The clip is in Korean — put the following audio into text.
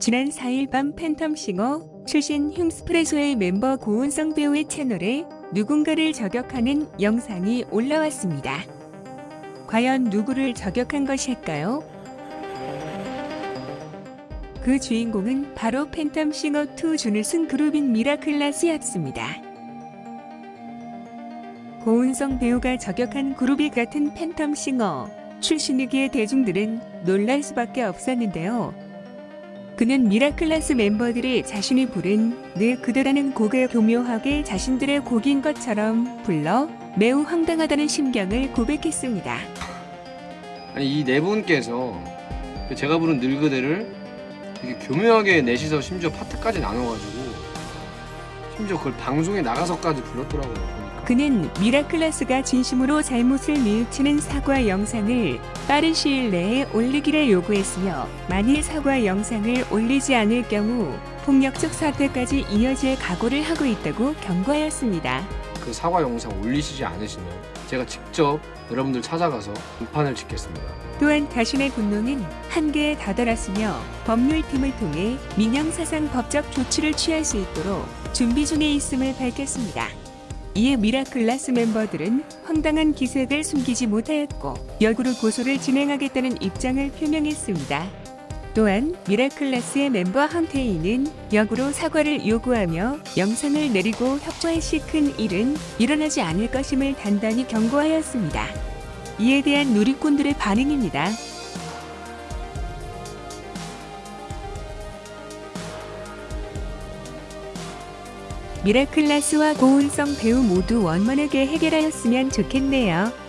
지난 4일 밤 팬텀싱어 출신 흉스프레소의 멤버 고은성 배우의 채널에 누군가를 저격하는 영상이 올라왔습니다. 과연 누구를 저격한 것일까요? 그 주인공은 바로 팬텀싱어2 준우승 그룹인 미라클라스였습니다. 고은성 배우가 저격한 그룹이 같은 팬텀싱어 출신이기에 대중들은 놀랄 수밖에 없었는데요. 그는 미라클라스 멤버들이 자신이 부른 늘 그대라는 곡을 교묘하게 자신들의 곡인 것처럼 불러 매우 황당하다는 심경을 고백했습니다. 아니 이 네 분께서 제가 부른 늙그대를 되게 교묘하게 넷이서 심지어 파트까지 나눠가지고 심지어 그걸 방송에 나가서까지 불렀더라고요 그는 미라클라스가 진심으로 잘못을 뉘우치는 사과 영상을 빠른 시일 내에 올리기를 요구했으며 만일 사과 영상을 올리지 않을 경우 폭력적 사태까지 이어질 각오를 하고 있다고 경고하였습니다. 그 사과 영상 올리시지 않으시면 제가 직접 여러분들 찾아가서 비판을 짓겠습니다 또한 자신의 분노는 한계에 다다랐으며 법률팀을 통해 민영사상 법적 조치를 취할 수 있도록 준비 중에 있음을 밝혔습니다. 이에 미라클라스 멤버들은 황당한 기색을 숨기지 못하였고 역으로 고소를 진행하겠다는 입장을 표명했습니다. 또한 미라클라스의 멤버 황태희는 역으로 사과를 요구하며 영상을 내리고 협조할 시큰 일은 일어나지 않을 것임을 단단히 경고하였습니다. 이에 대한 누리꾼들의 반응입니다. 미라클라스와 고은성 배우 모두 원만하게 해결하였으면 좋겠네요.